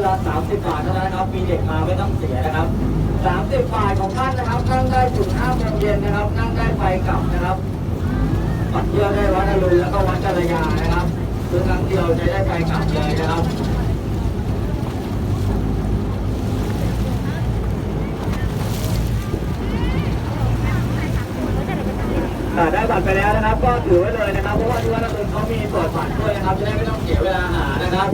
นละ30 บาทเท่านั้นครับ มีเด็กมาไม่ต้องเสียนะครับ 30 บาทของท่านนะครับ นั่งได้ถึง5โมงเย็นนะครับ นั่งได้ไปกลับนะครับปัดเที่ยวได้วัดอรุณแล้วก็วัดจระยานะครับคือครั้งเดียวจะได้ไปกลับเลยนะครับได้บัตรไปแล้วนะครับ ก็ถือไว้เลยนะครับ เพราะว่าที่วัดอรุณเขามีตรวจบัตรด้วยนะครับ จะได้ไม่ต้องเสียเวลาหานะครับ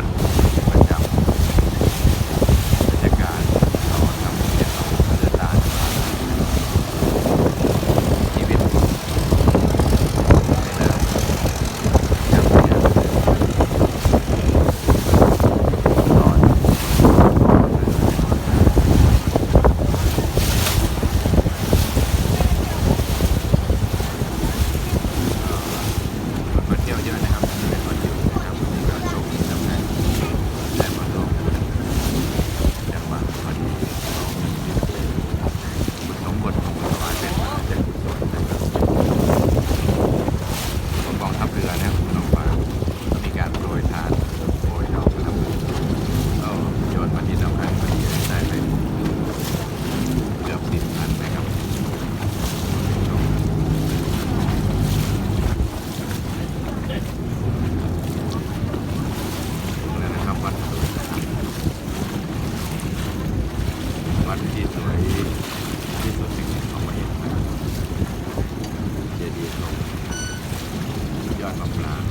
อน ที่สวยที่สุดหนึ่งของประเทศเจดีย์ตรงยอดมะปราง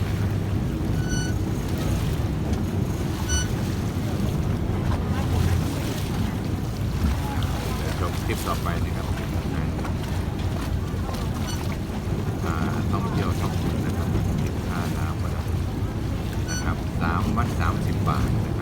จบคลิปต่อไปนะครับท่องเที่ยวท่องบุญนะครับสินค้าน้ำประดับนะครับสามวัดสามสิบบาท